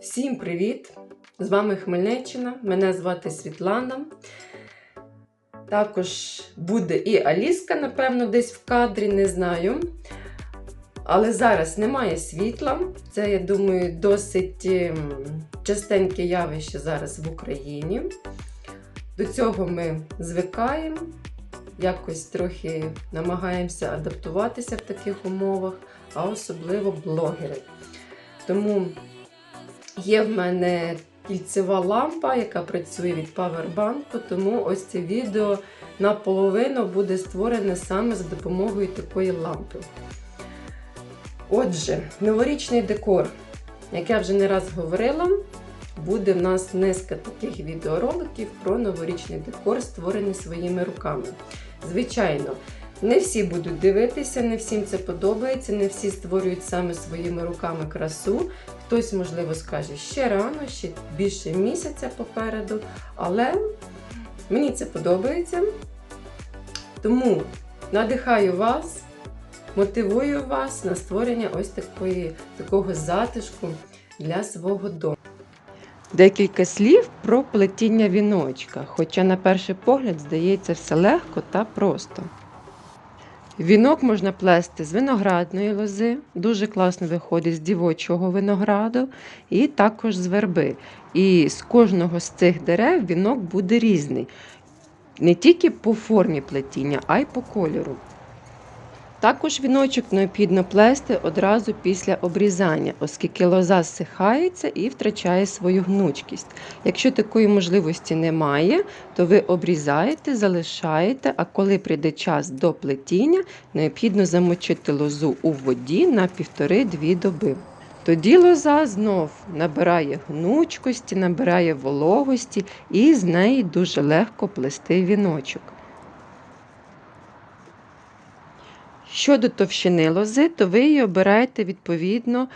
Всім привіт! З вами Хмельниччина. Мене звати Світлана. Також буде і Аліска, напевно, десь в кадрі, не знаю. Але зараз немає світла. Це, я думаю, досить ем, частеньке явище зараз в Україні. До цього ми звикаємо, якось трохи намагаємося адаптуватися в таких умовах, а особливо блогери. Тому Є в мене кільцева лампа, яка працює від павербанку, тому ось це відео наполовину буде створене саме за допомогою такої лампи. Отже, новорічний декор, як я вже не раз говорила, буде в нас низка таких відеороликів про новорічний декор, створений своїми руками. Звичайно, не всі будуть дивитися, не всім це подобається, не всі створюють саме своїми руками красу. Хтось, можливо, скаже, ще рано, ще більше місяця попереду. Але мені це подобається. Тому надихаю вас, мотивую вас на створення ось такої, такого затишку для свого дому. Декілька слів про плетіння віночка, хоча, на перший погляд, здається, все легко та просто. Вінок можна плести з виноградної лози, дуже класно виходить з дівочого винограду, і також з верби. І з кожного з цих дерев вінок буде різний. Не тільки по формі плетіння, а й по кольору. Також віночок необхідно плести одразу після обрізання, оскільки лоза зсихається і втрачає свою гнучкість. Якщо такої можливості немає, то ви обрізаєте, залишаєте, а коли прийде час до плетіння, необхідно замочити лозу у воді на 1,5-2 доби. Тоді лоза знов набирає гнучкості, набирає вологості і з неї дуже легко плести віночок. Щодо товщини лози, то ви її обираєте відповідно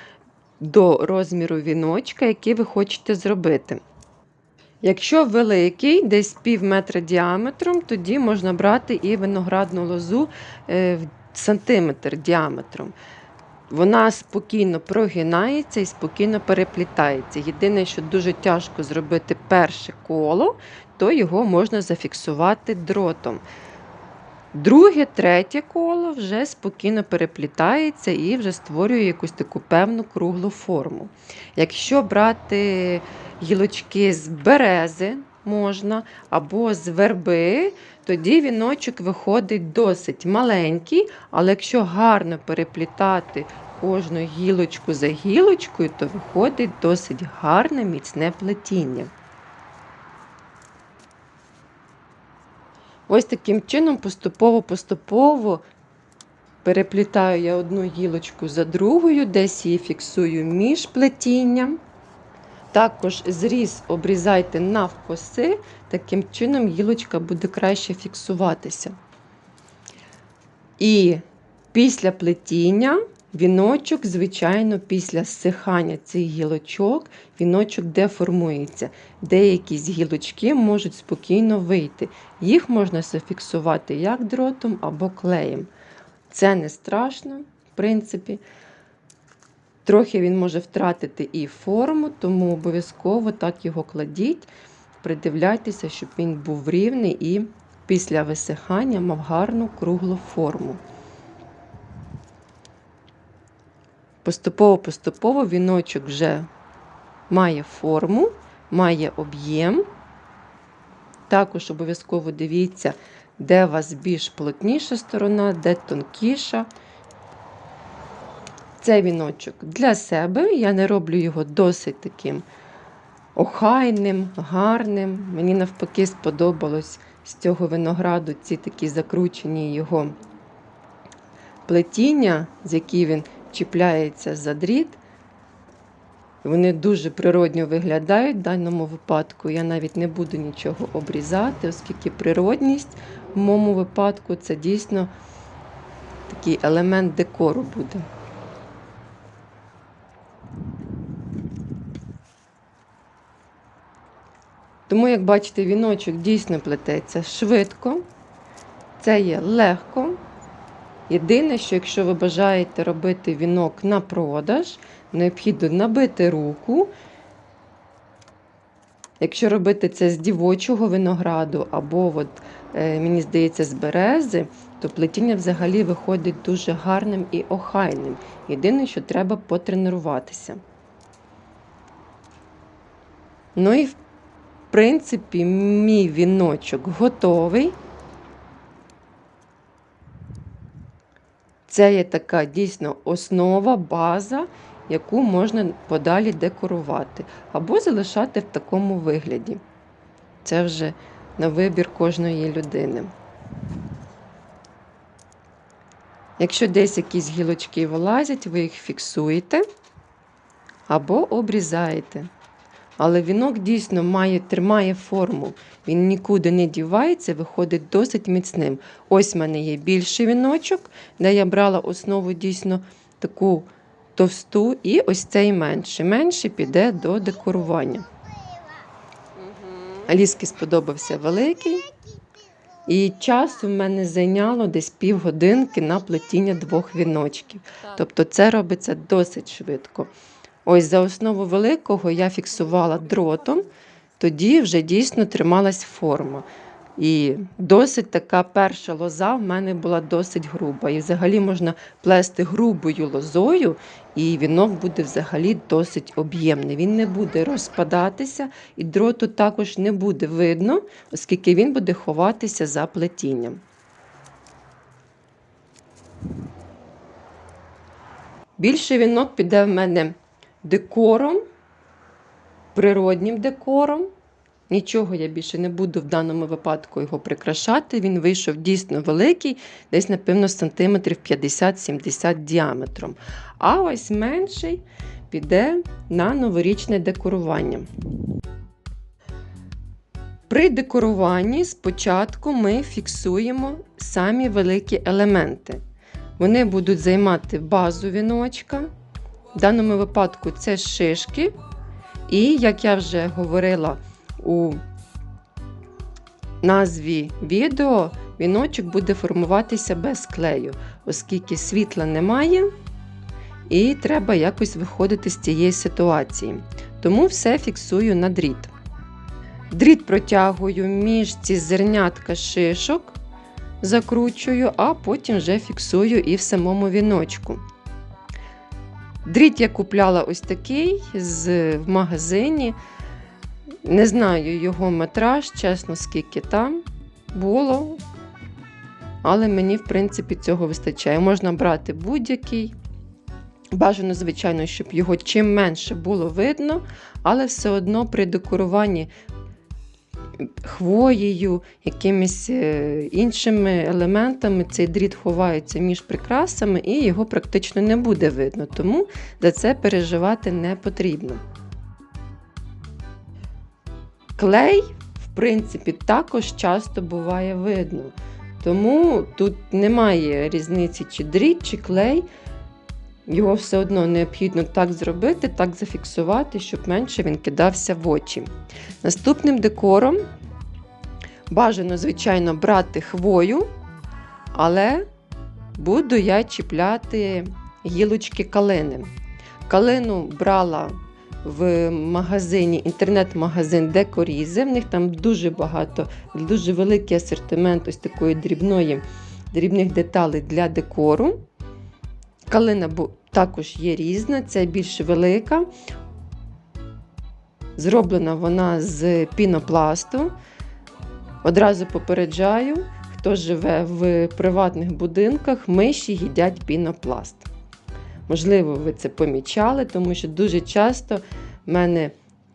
до розміру віночка, який ви хочете зробити. Якщо великий, десь пів метра діаметром, тоді можна брати і виноградну лозу в сантиметр діаметром. Вона спокійно прогинається і спокійно переплітається. Єдине, що дуже тяжко зробити перше коло, то його можна зафіксувати дротом. Друге, третє коло вже спокійно переплітається і вже створює якусь таку певну круглу форму. Якщо брати гілочки з берези можна або з верби, тоді віночок виходить досить маленький, але якщо гарно переплітати кожну гілочку за гілочкою, то виходить досить гарне міцне плетіння. Ось таким чином поступово-поступово переплітаю я одну гілочку за другою, десь її фіксую між плетінням. Також зріз обрізайте навкоси, таким чином гілочка буде краще фіксуватися. І після плетіння Віночок, звичайно, після зсихання цих гілочок, віночок деформується. Деякі з гілочки можуть спокійно вийти. Їх можна зафіксувати як дротом або клеєм. Це не страшно, в принципі. Трохи він може втратити і форму, тому обов'язково так його кладіть, придивляйтеся, щоб він був рівний і після висихання мав гарну круглу форму. Поступово-поступово віночок вже має форму, має об'єм. Також обов'язково дивіться, де у вас більш плотніша сторона, де тонкіша. Це віночок для себе. Я не роблю його досить таким охайним, гарним. Мені навпаки сподобалось з цього винограду ці такі закручені його плетіння, з які він чіпляється за дріт. Вони дуже природньо виглядають в даному випадку. Я навіть не буду нічого обрізати, оскільки природність в моєму випадку це дійсно такий елемент декору буде. Тому, як бачите, віночок дійсно плететься швидко, це є легко. Єдине, що якщо ви бажаєте робити вінок на продаж, необхідно набити руку Якщо робити це з дівочого винограду або, от, е, мені здається, з берези, то плетіння взагалі виходить дуже гарним і охайним. Єдине, що треба потренуватися. Ну і в принципі, мій віночок готовий. Це є така дійсно основа, база, яку можна подалі декорувати або залишати в такому вигляді. Це вже на вибір кожної людини. Якщо десь якісь гілочки вилазять, ви їх фіксуєте або обрізаєте. Але вінок дійсно має, тримає форму. Він нікуди не дівається, виходить досить міцним. Ось в мене є більший віночок, де я брала основу дійсно таку товсту, і ось цей менший. Менший піде до декорування. Аліскі сподобався великий. І часу в мене зайняло десь півгодинки на плетіння двох віночків. Тобто це робиться досить швидко. Ось за основу великого я фіксувала дротом, тоді вже дійсно трималась форма. І досить така перша лоза в мене була досить груба. І взагалі можна плести грубою лозою, і вінок буде взагалі досить об'ємний. Він не буде розпадатися, і дроту також не буде видно, оскільки він буде ховатися за плетінням. Більший вінок піде в мене декором, природнім декором. Нічого я більше не буду в даному випадку його прикрашати. Він вийшов дійсно великий, десь, напевно, сантиметрів 50-70 діаметром. А ось менший піде на новорічне декорування. При декоруванні спочатку ми фіксуємо самі великі елементи. Вони будуть займати базу віночка. В даному випадку це шишки. І, як я вже говорила у назві відео, віночок буде формуватися без клею, оскільки світла немає, і треба якось виходити з цієї ситуації. Тому все фіксую на дріт. Дріт протягую між ці зернятка шишок, закручую, а потім вже фіксую і в самому віночку. Дріт я купляла ось такий з, в магазині. Не знаю його метраж, чесно, скільки там було. Але мені, в принципі, цього вистачає. Можна брати будь-який. Бажано, звичайно, щоб його чим менше було видно, але все одно при декоруванні хвоєю, якимись е, іншими елементами цей дріт ховається між прикрасами і його практично не буде видно, тому за це переживати не потрібно. Клей, в принципі, також часто буває видно. Тому тут немає різниці, чи дріт, чи клей. Його все одно необхідно так зробити, так зафіксувати, щоб менше він кидався в очі. Наступним декором бажано, звичайно, брати хвою, але буду я чіпляти гілочки калини. Калину брала в магазині, інтернет-магазин Декорізи. В них там дуже багато, дуже великий асортимент ось такої дрібної, дрібних деталей для декору. Калина також є різна, це більш велика. Зроблена вона з пінопласту. Одразу попереджаю, хто живе в приватних будинках, миші їдять пінопласт. Можливо, ви це помічали, тому що дуже часто в мене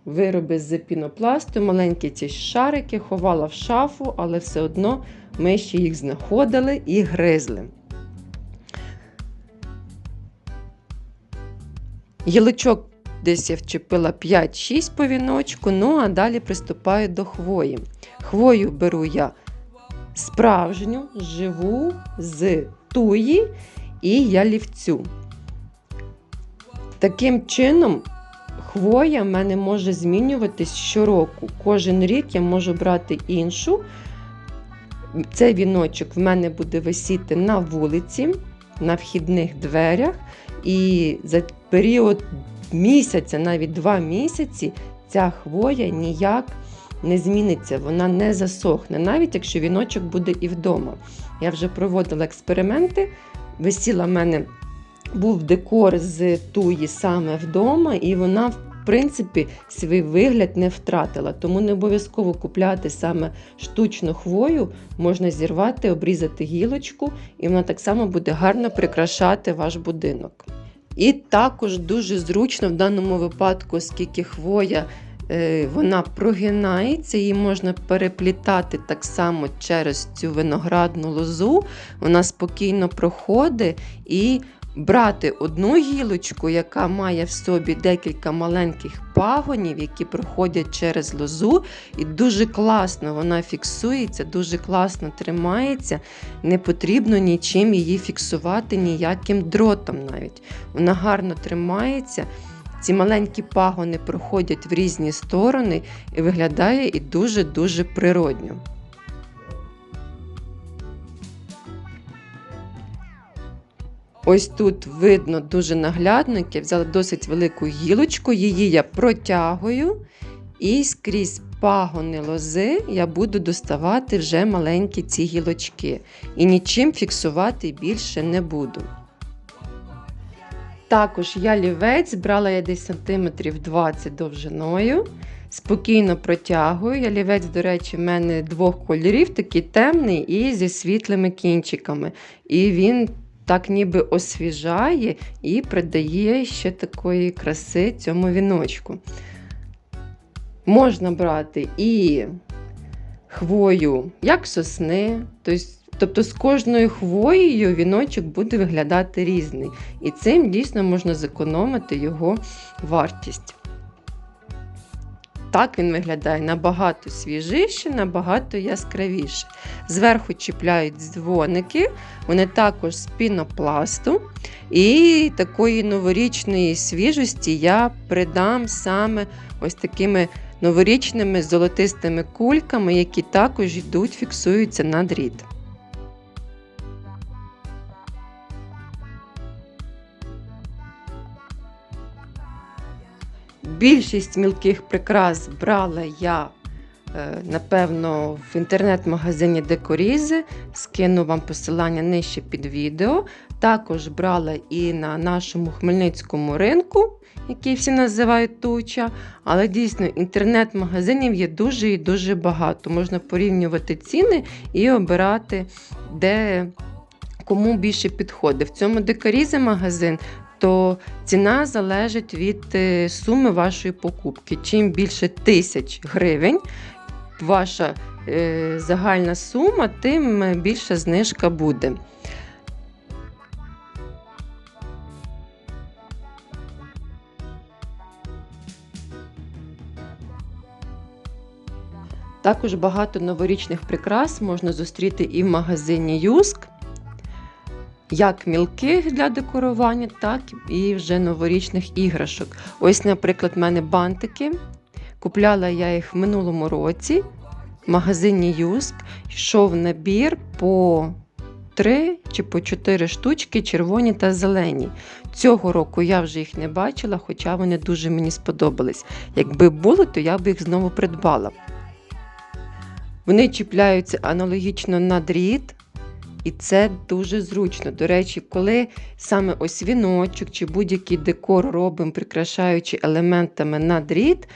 вироби з пінопласту, маленькі ці шарики ховала в шафу, але все одно миші їх знаходили і гризли. Гілочок десь я вчепила 5-6 по віночку, ну а далі приступаю до хвої. Хвою беру я справжню, живу з туї і ялівцю. Таким чином, хвоя в мене може змінюватись щороку. Кожен рік я можу брати іншу. Цей віночок в мене буде висіти на вулиці, на вхідних дверях. І за період місяця, навіть два місяці, ця хвоя ніяк не зміниться, вона не засохне, навіть якщо віночок буде і вдома. Я вже проводила експерименти, висіла в мене був декор з туї саме вдома, і вона, в принципі, свій вигляд не втратила. Тому не обов'язково купляти саме штучну хвою, можна зірвати, обрізати гілочку, і вона так само буде гарно прикрашати ваш будинок. І також дуже зручно в даному випадку, оскільки хвоя е, вона прогинається, її можна переплітати так само через цю виноградну лозу, вона спокійно проходить і брати одну гілочку, яка має в собі декілька маленьких пагонів, які проходять через лозу, і дуже класно вона фіксується, дуже класно тримається. Не потрібно нічим її фіксувати, ніяким дротом навіть. Вона гарно тримається. Ці маленькі пагони проходять в різні сторони і виглядає і дуже-дуже природньо. Ось тут видно дуже наглядно, я взяла досить велику гілочку, її я протягую, і скрізь пагони лози я буду доставати вже маленькі ці гілочки. І нічим фіксувати більше не буду. Також я лівець, брала я десь сантиметрів 20 довжиною. Спокійно протягую. Ялівець, до речі, в мене двох кольорів, такий темний і зі світлими кінчиками. І він так ніби освіжає і придає ще такої краси цьому віночку. Можна брати і хвою, як сосни. Тобто з кожною хвоєю віночок буде виглядати різний. І цим дійсно можна зекономити його вартість. Так він виглядає набагато свіжіше, набагато яскравіше. Зверху чіпляють дзвоники, вони також з пінопласту. І такої новорічної свіжості я придам саме ось такими новорічними золотистими кульками, які також йдуть, фіксуються на дріт. Більшість мілких прикрас брала я, е, напевно, в інтернет-магазині Декорізи. Скину вам посилання нижче під відео. Також брала і на нашому хмельницькому ринку, який всі називають туча. Але дійсно інтернет-магазинів є дуже і дуже багато. Можна порівнювати ціни і обирати, де кому більше підходить. В цьому декорізи магазин то ціна залежить від е, суми вашої покупки. Чим більше тисяч гривень ваша е, загальна сума, тим більша знижка буде. Також багато новорічних прикрас можна зустріти і в магазині Юск як мілких для декорування, так і вже новорічних іграшок. Ось, наприклад, в мене бантики. Купляла я їх в минулому році в магазині Юск. Йшов набір по 3 чи по 4 штучки, червоні та зелені. Цього року я вже їх не бачила, хоча вони дуже мені сподобались. Якби було, то я б їх знову придбала. Вони чіпляються аналогічно на дріт. І це дуже зручно. До речі, коли саме ось віночок чи будь-який декор робимо, прикрашаючи елементами на дріт,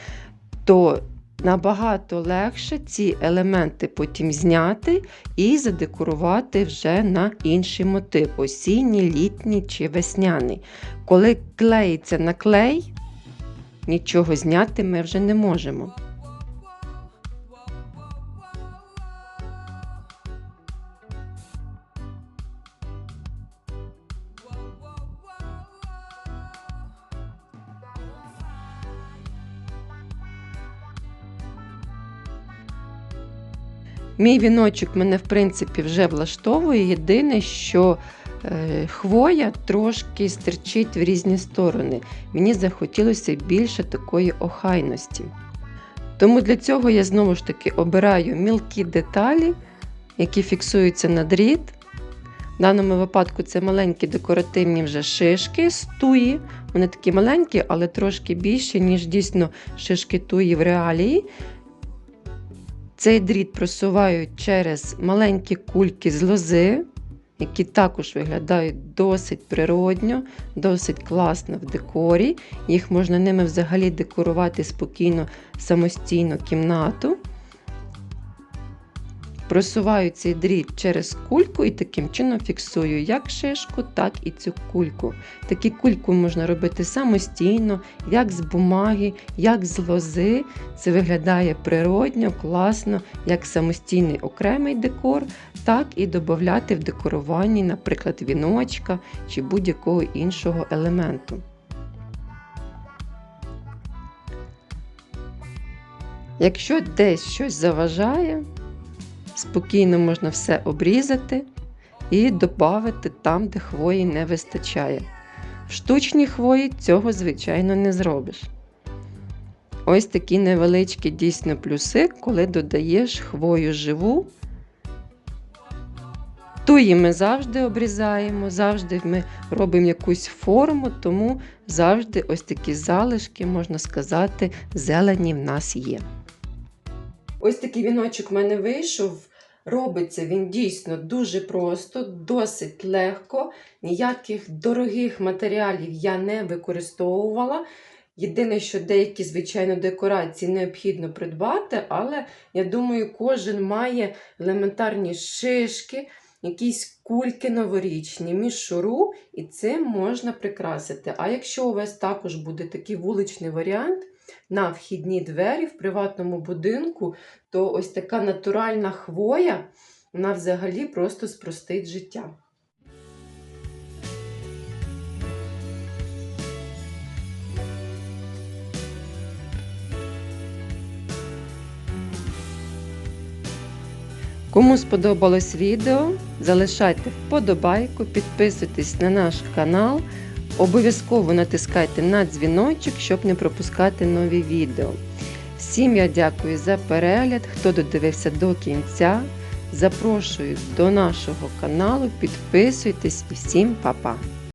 то набагато легше ці елементи потім зняти і задекорувати вже на інший мотив осінній, літній чи весняний. Коли клеїться на клей, нічого зняти ми вже не можемо. Мій віночок мене, в принципі, вже влаштовує. Єдине, що е, хвоя трошки стерчить в різні сторони. Мені захотілося більше такої охайності. Тому для цього я знову ж таки обираю мілкі деталі, які фіксуються на дріт. В даному випадку це маленькі декоративні вже шишки з туї. Вони такі маленькі, але трошки більші, ніж дійсно шишки туї в реалії. Цей дріт просувають через маленькі кульки з лози, які також виглядають досить природньо, досить класно в декорі. Їх можна ними взагалі декорувати спокійно, самостійно кімнату. Просуваю цей дріт через кульку і таким чином фіксую як шишку, так і цю кульку. Такі кульку можна робити самостійно, як з бумаги, як з лози. Це виглядає природньо, класно, як самостійний окремий декор, так і додати в декоруванні, наприклад, віночка чи будь-якого іншого елементу. Якщо десь щось заважає, спокійно можна все обрізати і додати там, де хвої не вистачає. В штучній хвої цього, звичайно, не зробиш. Ось такі невеличкі дійсно плюси, коли додаєш хвою живу. Туї ми завжди обрізаємо, завжди ми робимо якусь форму, тому завжди ось такі залишки, можна сказати, зелені в нас є. Ось такий віночок в мене вийшов. Робиться він дійсно дуже просто, досить легко. Ніяких дорогих матеріалів я не використовувала. Єдине, що деякі, звичайно, декорації необхідно придбати, але я думаю, кожен має елементарні шишки, якісь кульки новорічні, мішуру, і цим можна прикрасити. А якщо у вас також буде такий вуличний варіант, на вхідні двері в приватному будинку, то ось така натуральна хвоя, вона взагалі просто спростить життя. Кому сподобалось відео, залишайте вподобайку, підписуйтесь на наш канал. Обов'язково натискайте на дзвіночок, щоб не пропускати нові відео. Всім я дякую за перегляд, хто додивився до кінця. Запрошую до нашого каналу, підписуйтесь і всім па-па!